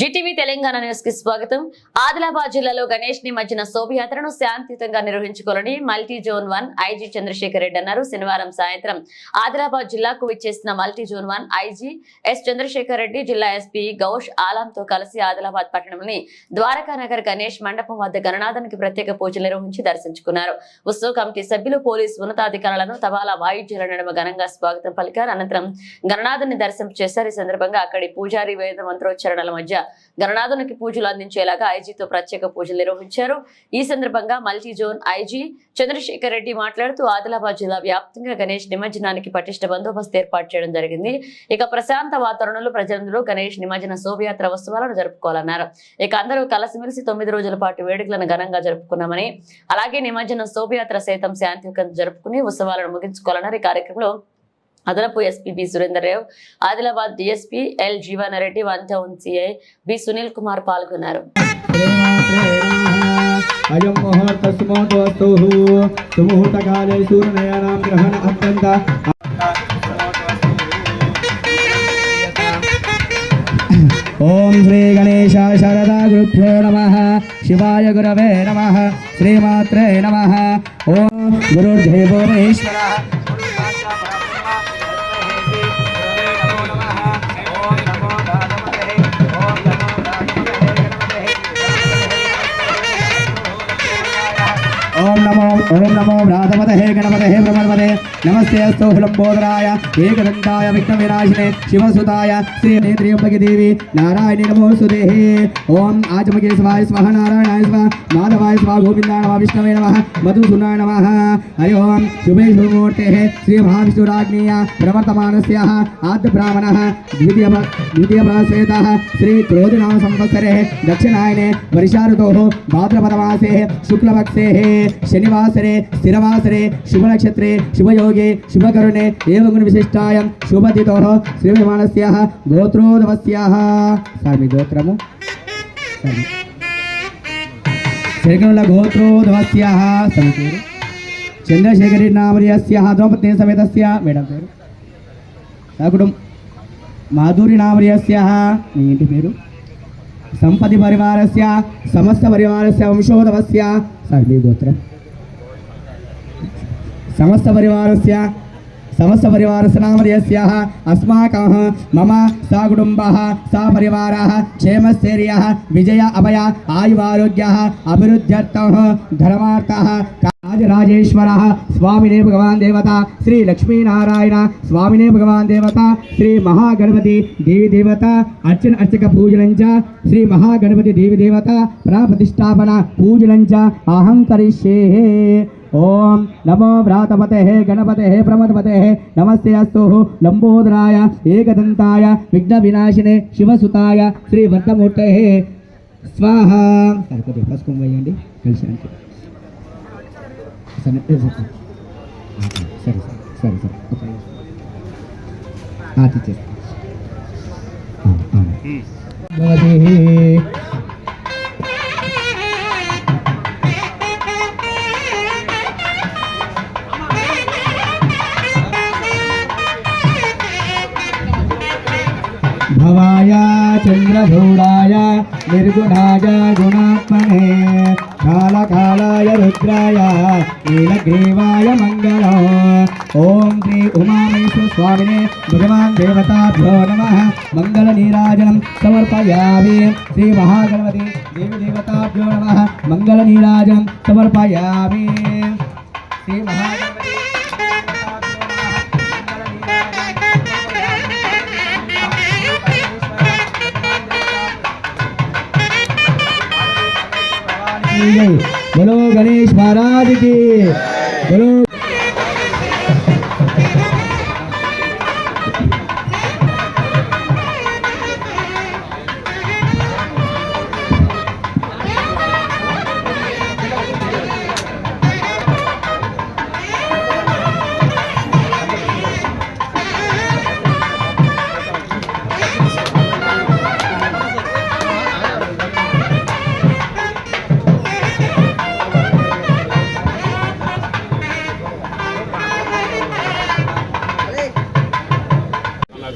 జిటివి తెలంగాణ న్యూస్కి స్వాగతం. ఆదిలాబాద్ జిల్లాలో గణేష్ నిమజ్జన శోభయాత్రను శాంతియుతంగా నిర్వహించుకోవాలని multi zone one IG Chandrashekar Reddy అన్నారు. శనివారం సాయంత్రం ఆదిలాబాద్ జిల్లాకు విచ్చేసిన multi zone one IG S Chandrashekar Reddy జిల్లా ఎస్పీ గౌష్ ఆలంతో కలిసి ఆదిలాబాద్ పట్టణంలోని ద్వారకా నగర్ గణేష్ మండపం వద్ద గణనాథానికి ప్రత్యేక పూజలు నిర్వహించి దర్శించుకున్నారు. ఉత్సవ కమిటీ సభ్యులు పోలీసు ఉన్నతాధికారులను తబాలా వాయిద్యాల నడుమ ఘనంగా స్వాగతం పలికారు. అనంతరం గణనాథుని దర్శనం చేశారు. ఈ సందర్భంగా అక్కడి పూజారి వేద మంత్రోచ్చరణల మధ్య గణనాథునికి పూజలు అందించేలాగా ఐజీతో ప్రత్యేక పూజలు నిర్వహించారు. ఈ సందర్భంగా multi zone IG Chandrashekar Reddy మాట్లాడుతూ ఆదిలాబాద్ జిల్లా వ్యాప్తంగా గణేష్ నిమజ్జనానికి పటిష్ట బందోబస్తు ఏర్పాటు చేయడం జరిగింది. ఇక ప్రశాంత వాతావరణంలో ప్రజలందరూ గణేష్ నిమజ్జన శోభయాత్ర ఉత్సవాలను జరుపుకోవాలన్నారు. ఇక అందరూ కలిసిమెలిసి తొమ్మిది రోజుల పాటు వేడుకలను ఘనంగా జరుపుకున్నామని అలాగే నిమజ్జన శోభయాత్ర సైతం శాంతియుతంగా జరుపుకుని ఉత్సవాలను ముగించుకోవాలన్నారు. ఈ కార్యక్రమంలో అదనపు SP B Surender Rao Adilabad DSP L Jeevan Reddy one town CI B Sunil Kumar పాల్గొన్నారు. అయం ముహూర్తస్మోతోస్తు సుముహూర్తకాలే సూర్యనయనాం గ్రహణ అత్యంత. ఓం శ్రీ గణేశ శరదా గురుభ్యో నమ శివాయ గురవే నమ శ్రీమాత్రే నమ. ఓం గురుర్దేవో మహేశ్వర 啊，不要停！ఓం నమో ఓం నమో వ్రాతపతహే గణపతహే బ్రహ్మణపతే నమస్తే అస్తు హులంబోదరాయ ఏకదంతాయ విఘ్న వినాశినే శివసుతాయ శ్రీ నేత్రియంబకి దేవి నారాయణి నమోస్తుతే ఓం ఆచమకే స్వాయ స్వహ నారాయణాయ స్వ మాధవాయ స్వ గోవిందాయ నమ విష్ణవే నమ మధుసూనాయ నమ. హరి ఓం శుభే శుభమూర్తే శ్రీ మహావిష్ణురాజ్ఞీయ ప్రవర్తమానస్య ఆద్య బ్రాహ్మణ ద్వితీయ ద్వితీయ ప్రాశ్వేత శ్రీ క్రోధినామ సంవత్సరే దక్షిణాయనే వర్షారుతో భాద్రపదమాసే శుక్లపక్షే. శనివాసరే స్థిరవాసరే శుభనక్షత్రే శుభయోగే శుభకరుణే ఏవ విశిష్టాయం శుభతితో శ్రీవిమానస్య గోత్రోదవస్యా. సార్ మీ గోత్రము. సార్ మీ- శేఖరుల గోత్రోదవస్య సమి చంద్రశేఖరి నామర్యస్య ద్రౌపది సమేతస్య మేడం పేరు. సాకుడు మాధురి నామర్యస్య మీ ఇంటి పేరు? संपति परिवार समस्त परिवार से वंशोदव से गोत्र। समस्त परिवार समस्त परिवार नाम अस्माक, मम, सा कुटुंब सा परिवार क्षेमस्थैर्य विजय, अभय आयु आरोग्य अभिवृद्ध धर्मार्थ రాజరాజేశ్వర స్వామినే భగవాన్ దేవత శ్రీ లక్ష్మీనారాయణ స్వామినే భగవాన్ దేవత శ్రీ మహాగణపతి దేవి దేవత అర్చన అర్చక పూజలంచ శ్రీ మహాగణపతి దేవి దేవత ప్రాప్రతిష్టాపన పూజలంచ అహం కరిష్యే ఓం నమో వ్రాతపతే గణపతే ప్రమదపతే నమస్తే అస్తు లంబోదరాయ ఏకదంతాయ విఘ్న వినాశినే శివసుతాయ శ్రీ వర్ధమూర్తే స్వాహ. సరిపోతే పసుపు వేయండి కలిసి అంటే అంటే సరే సరే సరే సరే సరే ఓకే తీసేస్తా భవాయ చంద్రధూడాయ నిర్గుణాయ గుణాత్మనే కాళకాళాయ రుద్రాయ నీలగ్రీవాయ మంగళం ఓం శ్రీ ఉమామేశ్వర స్వామినే భగవాన్ దేవతాభ్యో నమ మంగళ నీరాజనం సమర్పయామి శ్రీ మహాగణపతి దేవి దేవతాభ్యో నమ మంగళ గణేష్ సమర్పయామి శ్రీ మహాగణపతి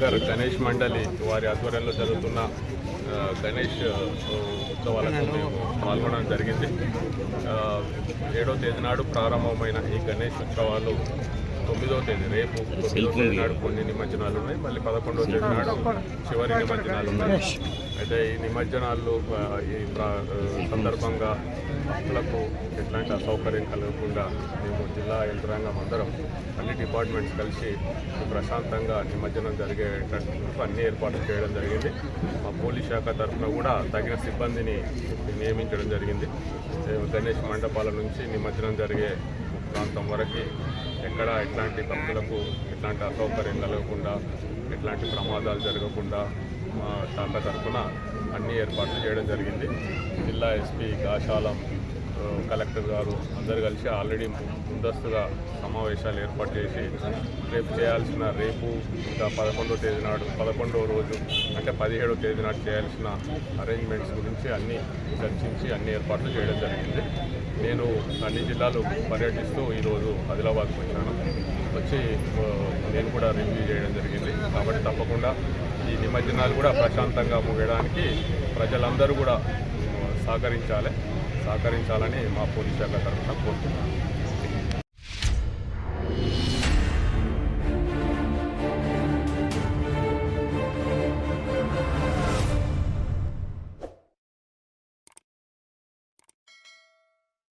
గారు గణేష్ మండలి వారి ఆధ్వర్యంలో జరుగుతున్న గణేష్ ఉత్సవాలకు మేము పాల్గొనడం జరిగింది. ఏడో తేదీ నాడు ప్రారంభమైన ఈ గణేష్ ఉత్సవాలు తొమ్మిదో తేదీ రేపు తొమ్మిదో తేదీ నాడు కొన్ని నిమజ్జనాలు ఉన్నాయి. మళ్ళీ పదకొండవ తేదీ నాడు చివరి నిమజ్జనాలు ఉన్నాయి. అయితే ఈ నిమజ్జనాలు ఈ సందర్భంగా భక్తులకు ఎట్లాంటి అసౌకర్యం కలగకుండా మేము జిల్లా యంత్రాంగం అందరం అన్ని డిపార్ట్మెంట్స్ కలిసి ప్రశాంతంగా నిమజ్జనం జరిగేటట్టు అన్ని ఏర్పాట్లు చేయడం జరిగింది. మా పోలీస్ శాఖ తరఫున కూడా తగిన సిబ్బందిని నియమించడం జరిగింది. గణేష్ మండపాల నుంచి నిమజ్జనం జరిగే ప్రాంతం వరకు ఎక్కడ ఎట్లాంటి భక్తులకు ఎట్లాంటి అసౌకర్యం కలగకుండా ఎట్లాంటి ప్రమాదాలు జరగకుండా మా శాఖ తరఫున అన్ని ఏర్పాట్లు చేయడం జరిగింది. జిల్లా ఎస్పీ గాశాలం కలెక్టర్ గారు అందరు కలిసి ఆల్రెడీ ముందస్తుగా సమావేశాలు ఏర్పాటు చేసి రేపు చేయాల్సిన రేపు ఇంకా పదకొండో తేదీ నాడు పదకొండవ రోజు అంటే పదిహేడో తేదీ నాడు చేయాల్సిన అరేంజ్మెంట్స్ గురించి అన్నీ చర్చించి అన్ని ఏర్పాట్లు చేయడం జరిగింది. నేను అన్ని జిల్లాలు పర్యటిస్తూ ఈరోజు ఆదిలాబాద్కి వచ్చాను. వచ్చి నేను కూడా రివ్యూ చేయడం జరిగింది. కాబట్టి తప్పకుండా ఈ నిమజ్జనాలు కూడా ప్రశాంతంగా ముగడానికి ప్రజలందరూ కూడా సహకరించాలి. సహకరించాలని మా పోలీస్ శాఖ తరఫున కోరుతున్నాను.